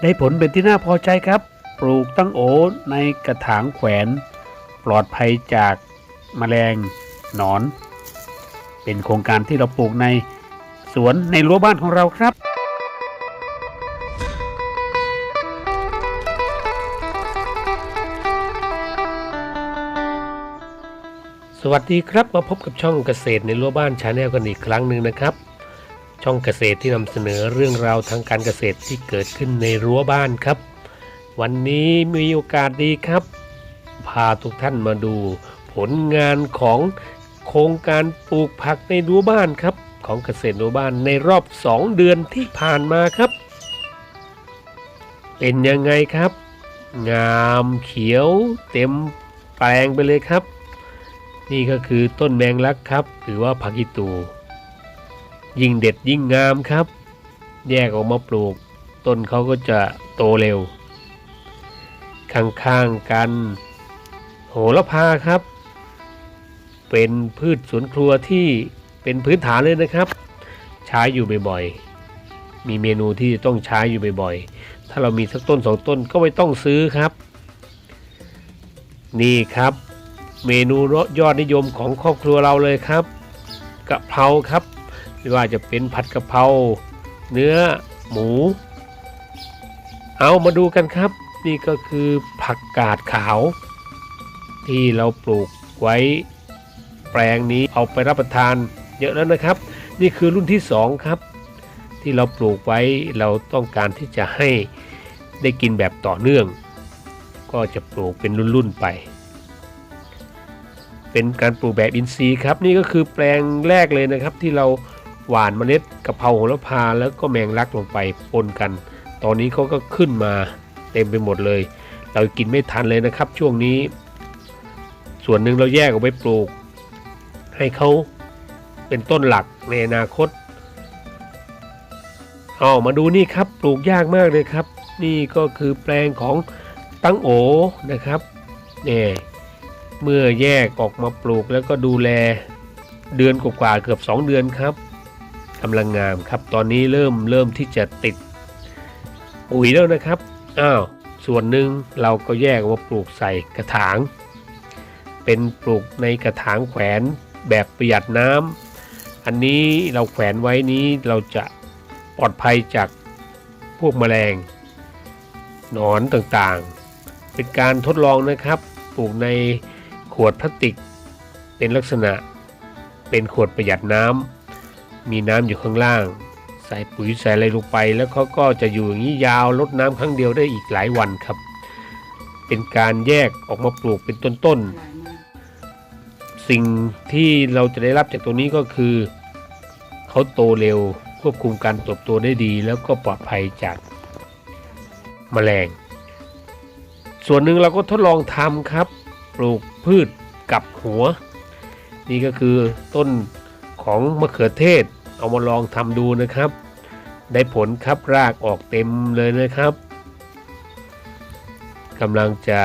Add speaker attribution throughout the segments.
Speaker 1: ได้ผลเป็นที่น่าพอใจครับ ปลูกตั้งโอในกระถางแขวน ปลอดภัยจากแมลงหนอน เป็นโครงการที่เราปลูกในสวนในรั้วบ้านของเราครับ
Speaker 2: สวัสดีครับมาพบกับช่องเกษตรในรั้วบ้านชาแนลกันอีกครั้งหนึ่งนะครับ ช่องเกษตรที่นำเสนอเรื่องราวทางการเกษตรที่เกิดขึ้นในรั้วบ้านครับ วันนี้มีโอกาสดีครับ พาทุกท่านมาดูผลงานของโครงการปลูกผักในรั้วบ้านครับ ของเกษตรรั้วบ้านในรอบ 2 เดือนที่ผ่านมาครับ เป็นยังไงครับ งามเขียวเต็มแปลงไปเลยครับ นี่ก็คือต้นแมงลักครับ หรือว่าผักอีตู ยิ่งเด็ดยิ่งงามครับ แยกออกมาปลูก ต้นเขาก็จะโตเร็ว ข้างๆกัน โหระพาครับ เป็นพืชสวนครัวที่เป็นพื้นฐานเลยนะครับ ใช้อยู่บ่อยๆ มีเมนูที่ต้องใช้อยู่บ่อยๆ ถ้าเรามีสักต้นสองต้นก็ไม่ต้องซื้อครับ นี่ครับ เมนูยอดนิยมของครอบครัวเราเลยครับกะเพราครับ ไม่ว่าจะเป็นผัดกะเพราเนื้อหมู เอามาดูกันครับ นี่ก็คือผักกาดขาว ที่เราปลูกไว้แปลงนี้เอาไปรับประทานเยอะแล้วนะครับ นี่คือรุ่นที่สองครับ ที่เราปลูกไว้เราต้องการที่จะให้ได้กินแบบต่อเนื่อง ก็จะปลูกเป็นรุ่นๆไป เป็นการปลูกแบบอินทรีย์ครับ นี่ก็คือแปลงแรกเลยนะครับที่เรา หวานเมล็ดกะเพราโหระพาแล้วก็แมงลักลงไปปนกัน ตอนนี้เขาก็ขึ้นมาเต็มไปหมดเลย เรากินไม่ทันเลยนะครับ ช่วงนี้ ส่วนหนึ่งเราแยกออกไปปลูก ให้เขาเป็นต้นหลักในอนาคตเอามาดูนี่ครับปลูกยากมากเลยครับ นี่ก็คือแปลงของตั้งโอนะครับเนี่ยเมื่อแยกออกมาปลูกแล้วก็ดูแลเดือนกว่าๆเกือบ 2 เดือนครับ กำลังงามครับ ตอนนี้เริ่มเริ่มที่จะติดปุ๋ยแล้วนะครับ อ้าว ส่วนหนึ่งเราก็แยกออกมาปลูกใส่กระถาง เป็นปลูกในกระถางแขวนแบบประหยัดน้ำ อันนี้เราแขวนไว้นี้เราจะปลอดภัยจากพวกแมลง หนอนต่างๆ เป็นการทดลองนะครับ ปลูกในขวดพลาสติก เป็นลักษณะเป็นขวดประหยัดน้ำ มีน้ำอยู่ข้างล่าง ใส่ปุ๋ยใส่อะไรลงไป แล้วเขาก็จะอยู่อย่างนี้ยาวลดน้ำครั้งเดียวได้อีกหลายวันครับ เป็นการแยกออกมาปลูกเป็นต้นๆสิ่งที่เราจะได้รับจากตัวนี้ก็คือเขาโตเร็วควบคุมการเติบโตได้ดี แล้วก็ปลอดภัยจากแมลง ส่วนหนึ่งเราก็ทดลองทำครับ ปลูกพืชกับหัว นี่ก็คือต้น ของมะเขือเทศ เอามาลองทำดูนะครับ ได้ผลครับรากออกเต็มเลยนะครับกำลังจะ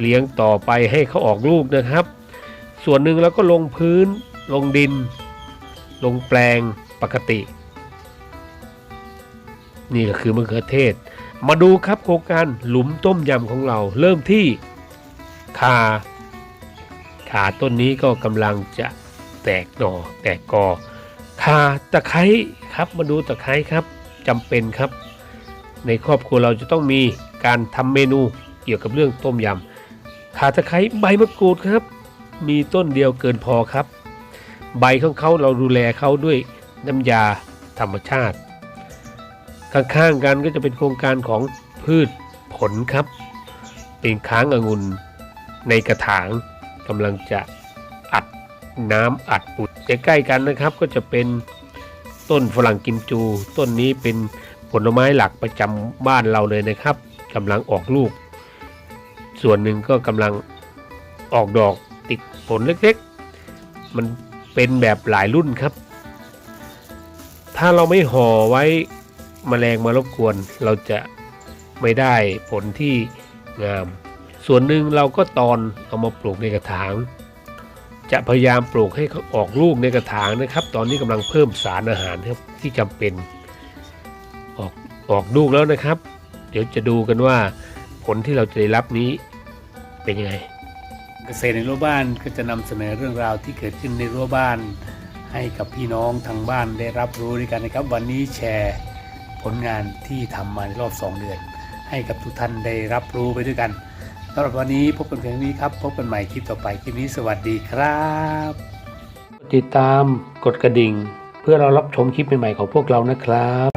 Speaker 2: เลี้ยงต่อไปให้เขาออกลูกนะครับ ส่วนหนึ่งเราก็ลงพื้น ลงดิน ลงแปลงปกติ นี่ก็คือมะเขือเทศ มาดูครับโครงการหลุมต้มยำของเราเริ่มที่คาขาต้นนี้ก็กำลังจะ แตกหน่อแตกกอคาตะไคร้ครับมาดูตะไคร้ครับจำเป็นครับ ในครอบครัวเราจะต้องมีการทำเมนูเกี่ยวกับเรื่องต้มยำขาตะไคร้ใบมะกรูดครับ มีต้นเดียวเกินพอครับ ใบของเขาเราดูแลเขาด้วยน้ำยาธรรมชาติ ข้างๆกันก็จะเป็นโครงการของพืชผลครับ เป็นค้างองุ่นในกระถางกำลังจะอัด น้ำอัดปุ๋ยใกล้ๆกันนะครับ ก็จะเป็นต้นฝรั่งกิมจู ต้นนี้เป็นผลไม้หลักประจำบ้านเราเลยนะครับกำลังออกลูก ส่วนหนึ่งก็กำลังออกดอกติดผลเล็กๆ มันเป็นแบบหลายรุ่นครับ ถ้าเราไม่ห่อไว้มแมลงมารบกวนเราจะไม่ได้ผลที่งาม ส่วนหนึ่งเราก็ตอนเอามาปลูกในกระถาง จะพยายามปลูกให้เขาออกลูกในกระถางนะครับ ตอนนี้กำลังเพิ่มสารอาหารครับที่จำเป็นออกออกลูกแล้วนะครับ เดี๋ยวจะดูกันว่าผลที่เราจะได้รับนี้เป็นยังไง
Speaker 1: เกษตรในรั้วบ้านก็จะนำเสนอเรื่องราวที่เกิดขึ้นในรั้วบ้าน ให้กับพี่น้องทางบ้านได้รับรู้ด้วยกันนะครับ วันนี้แชร์ผลงานที่ทำมาในรอบ 2 เดือน ให้กับทุกท่านได้รับรู้ไปด้วยกัน สำหรับวันนี้พบกันเพียงนี้ครับ พบกันใหม่คลิปต่อไปคลิปนี้สวัสดีครับ
Speaker 2: ติดตามกดกระดิ่ง เพื่อเรารับชมคลิปใหม่ๆของพวกเรานะครับ